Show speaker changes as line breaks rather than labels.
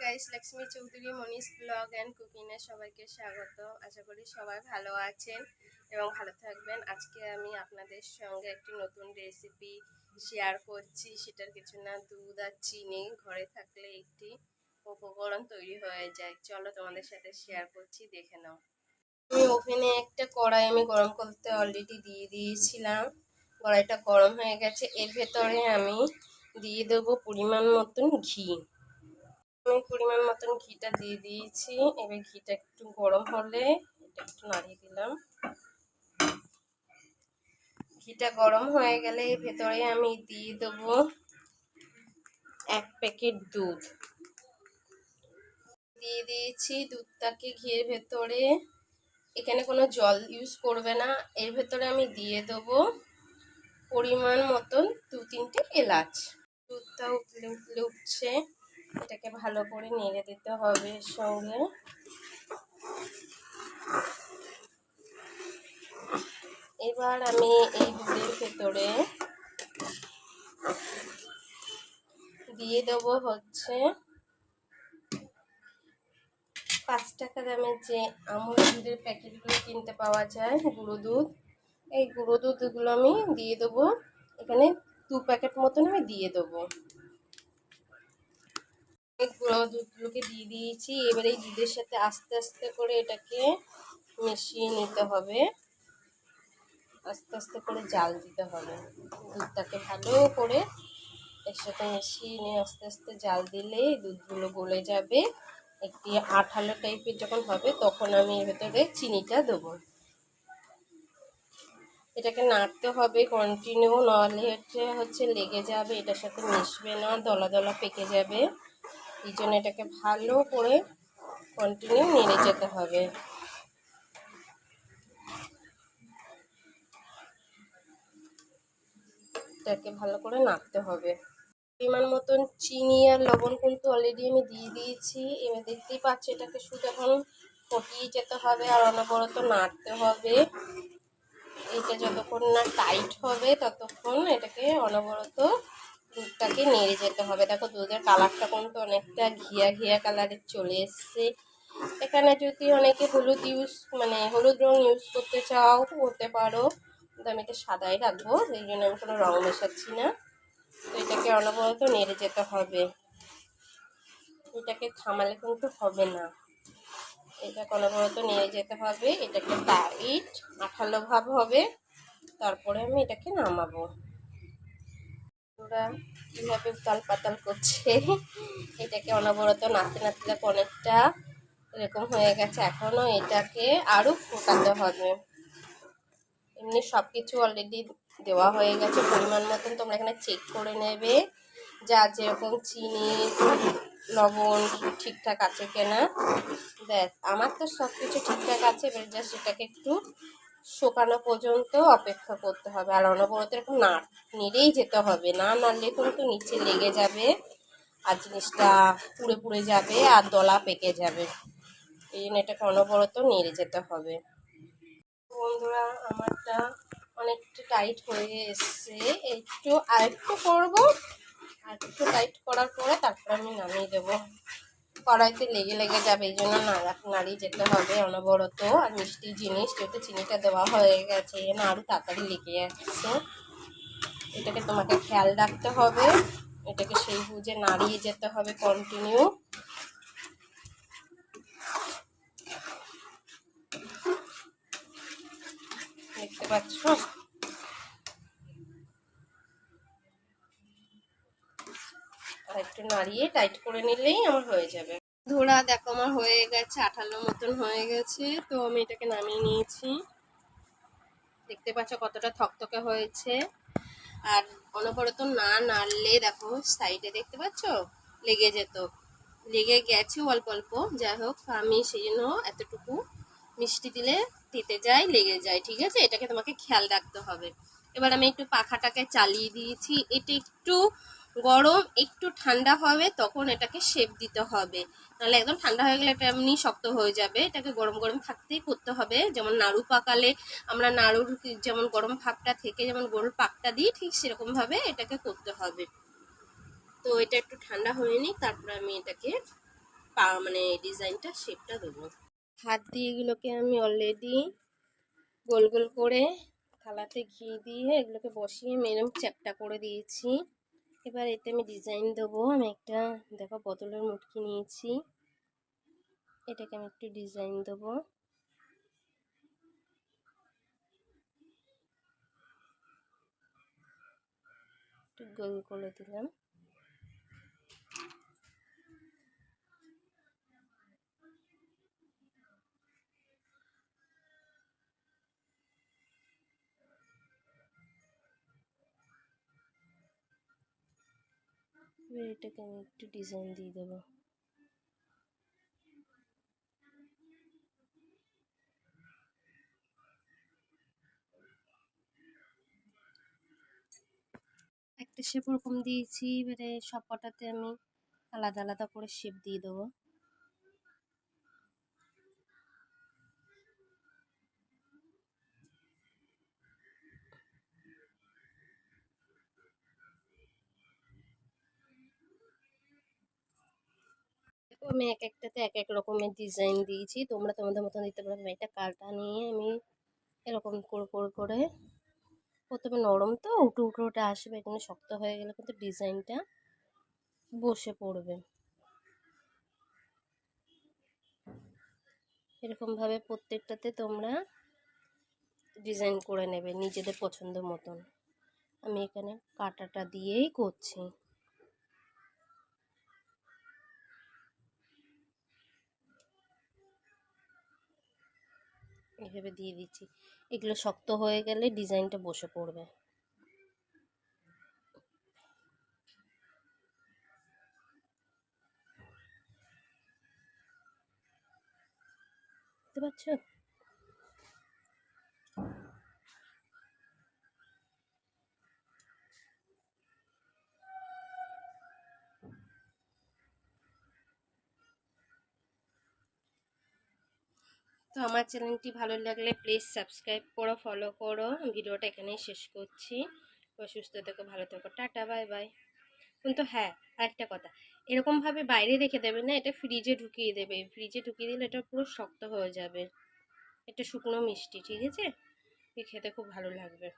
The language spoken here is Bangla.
Guys, Lakshmi Chowdhury Manish blog and কুকিংয়ে সবাইকে স্বাগত। আশা করি সবাই ভালো আছেন এবং ভালো থাকবেন। আজকে আমি আপনাদের সঙ্গে একটি নতুন রেসিপি শেয়ার করছি। সেটার কিছু না, দুধ আর চিনি। ঘরে থাকলে একটি উপকরণ তৈরি হয়ে যায়। চলো তোমাদের সাথে শেয়ার করছি, দেখে নাও। আমি ওভেনে একটা কড়াই আমি গরম করতে অলরেডি দিয়ে দিয়েছিলাম। কড়াইটা গরম হয়ে গেছে। এর ভেতরে আমি দিয়ে দেবো পরিমাণ মতন ঘি। আমি পরিমাণ মতন ঘিটা দিয়ে দিয়েছি। এবার ঘিটা একটু গরম হলে এটা একটু নাড়িয়ে দিলাম। ঘিটা গরম হয়ে গেলে ভেতরে আমি দিয়ে দেবো এক প্যাকেট দুধ। দিয়ে দিয়েছি দুধটাকে ঘিয়ের ভেতরে। এখানে কোনো জল ইউজ করবে না। এর ভেতরে আমি দিয়ে দেবো পরিমাণ মতন দু তিনটে এলাচ। দুধটা উতলে উতলে উঠছে। এটাকে ভালো করে নেড়ে দিতে হবে সঙ্গে। এবার আমি এই দুধের ভেতরে দিয়ে দেবো হচ্ছে পাঁচ টাকা দামের যে আমুল দুধের প্যাকেটগুলো কিনতে পাওয়া যায়, গুঁড়ো দুধ। এই গুঁড়ো দুধগুলো আমি দিয়ে দেবো। এখানে দু প্যাকেট মতন আমি দিয়ে দেবো। গুঁড়ো দুধগুলোকে দিয়ে দিয়েছি। এবার এই দুধের সাথে আস্তে আস্তে করে এটাকে মিশিয়ে নিতে হবে। আস্তে আস্তে করে জাল দিতে হবে। দুধটাকে ভালো করে এর সাথে মিশিয়ে নিয়ে আস্তে আস্তে জাল দিলে দুধগুলো গলে যাবে। একটি আঠালো টাইপের যখন হবে, তখন আমি এর ভেতরে চিনিটা দেবো। এটাকে নাড়তে হবে কন্টিনিউ নাহলে হচ্ছে হচ্ছে লেগে যাবে, এটার সাথে মিশবে না, দলা দলা পেকে যাবে। এই জন্য এটাকে ভালো করে কন্টিনিউ নেড়ে যেতে হবে। এটাকে ভালো করে নাড়তে হবে। পরিমাণ মতন চিনি আর লবণ কিন্তু অলরেডি আমি দিয়ে দিয়েছি। এবার দেখতেই পাচ্ছি এটাকে শুধু এখন ফটিয়ে যেতে হবে আর অনবরত নাড়তে হবে। এটা যতক্ষণ না টাইট হবে, ততক্ষণ এটাকে অনবরত দুধটাকে নেড়ে যেতে হবে। দেখো দুধের কালারটা কিন্তু অনেকটা ঘিয়া ঘিয়া কালারের চলে এসছে। এখানে যদি অনেকে হলুদ ইউজ মানে হলুদ রং ইউজ করতে চাও করতে পারো। কিন্তু আমি এটা সাদাই রাখব, সেই জন্য আমি কোনো রং মেশাচ্ছি না। তো এটাকে অনবরত নেড়ে যেতে হবে। এটাকে থামালে কিন্তু হবে না। এটা অনবরত নেড়ে যেতে হবে। এটাকে টাইট আঠালো ভাব হবে। তারপরে আমি এটাকে নামাবো। ওরা কীভাবে উতাল পাতাল করছে? এটাকে অনবরত নাড়তে নাড়তে দেখো অনেকটা এরকম হয়ে গেছে। এখনও এটাকে আরও ফোটাতে হবে। এমনি সব কিছু অলরেডি দেওয়া হয়ে গেছে পরিমাণ মতন। তোমরা এখানে চেক করে নেবে যা যেরকম চিনি, লবণ ঠিকঠাক আছে কিনা। দেখ আমার তো সব কিছু ঠিকঠাক আছে, এবার জাস্ট এটাকে একটু শুকানো পর্যন্ত অপেক্ষা করতে হবে। আর অনবরত এরকম না নেড়েই যেতে হবে। না নাড়লে কিন্তু নিচে লেগে যাবে আর জিনিসটা পুড়ে পুড়ে যাবে আর দলা পেকে যাবে। এই জন্য এটাকে অনবরত নেড়ে যেতে হবে। বন্ধুরা, আমারটা অনেকটা টাইট হয়ে এসছে। একটু আরেকটু করব। আর একটু টাইট করার পরে তারপর আমি নামিয়ে দেবো। কড়াইতে লেগে লেগে যাবে, এই জন্য নাড়িয়ে যেতে হবে অনবরত। আর মিষ্টি জিনিস, যেহেতু চিনিটা দেওয়া হয়ে গেছে না আরও তাড়াতাড়ি লেগে যাচ্ছে। এটাকে তোমাকে খেয়াল রাখতে হবে। এটাকে সেই বুঝে নাড়িয়ে যেতে হবে কন্টিনিউ দেখতে পাচ্ছ? নাড়িয়ে টাইট করে নিলেই আমার হয়ে যাবে। ধরা দেখো আমার হয়ে গেছে, আঠালো মতন হয়ে গেছে, তো আমি এটাকে নামিয়ে নিয়েছি। দেখতে পাচ্ছ কতটা থকথকে হয়েছে। আর অনবরত না নাড়লে দেখো সাইডে দেখতে পাচ্ছ? লেগে যেত। লেগে গেছে অল্প অল্প। যাই হোক, আমি সেই জন্য এতটুকু মিষ্টি দিলে দিতে যাই লেগে যায়, ঠিক আছে? এটাকে তোমাকে খেয়াল রাখতে হবে। এবার আমি একটু পাখাটাকে চালিয়ে দিয়েছি। এটা একটু গরম, একটু ঠান্ডা হবে, তখন এটাকে শেপ দিতে হবে। নাহলে একদম ঠান্ডা হয়ে গেলে এটা এমনি শক্ত হয়ে যাবে। এটাকে গরম গরম থাকতেই করতে হবে। যেমন নাড়ু পাকালে আমরা নাড়ুর যেমন গরম ভাবটা থেকে যেমন গোল পাকটা দিই, ঠিক সেরকমভাবে এটাকে করতে হবে। তো এটা একটু ঠান্ডা হয়ে নিই তারপরে আমি এটাকে মানে ডিজাইনটা শেপটা দেবো। হাত দিয়ে এগুলোকে আমি অলরেডি গোল গোল করে থালাতে ঘি দিয়ে এগুলোকে বসিয়ে মেরম চ্যাপটা করে দিয়েছি। এবার এতে আমি ডিজাইন দেবো। আমি একটা, দেখো, বোতলের মুটকি নিয়েছি। এটাকে আমি একটু ডিজাইন দেবো। একটু গোল করে দিলাম। এবার এটাকে আমি একটু ডিজাইন দিয়ে দেবো। একটা শেপ ওরকম দিয়েছি, এবারে সব কটাতে আমি আলাদা আলাদা করে শেপ দিয়ে দেবো। আমি এক একটাতে এক এক রকমের ডিজাইন দিয়েছি। তোমরা তোমাদের মতন দিতে পারো। একটা কালটা নিয়ে আমি এরকম করে করে করে প্রথমে নরম তো উঠে উঠে উঠে আসবে, এখানে শক্ত হয়ে গেলে কিন্তু ডিজাইনটা বসে পড়বে। এরকমভাবে প্রত্যেকটাতে তোমরা ডিজাইন করে নেবে নিজেদের পছন্দ মতন। আমি এখানে কাটাটা দিয়েই করছি। এভাবে দিয়ে দিচ্ছি। এগুলো শক্ত হয়ে গেলে ডিজাইনটা বসে পড়বে। বুঝতে পারছ তো আমার চ্যানেলটি ভালো লাগলে প্লিজ সাবস্ক্রাইব করো ফলো করো। ভিডিওটা এখানেই শেষ করছি। সুস্থ থেকো, ভালো থেকো। Tata, bye bye. কিন্তু হ্যাঁ আরেকটা কথা। এরকমভাবে বাইরে রেখে দেবে না, এটা ফ্রিজে ঢুকিয়ে দেবে। ফ্রিজে ঢুকিয়ে দিলে এটা পুরো শক্ত হয়ে যাবে। এটা শুকনো মিষ্টি, ঠিক আছে? খেতে খুব ভালো লাগবে।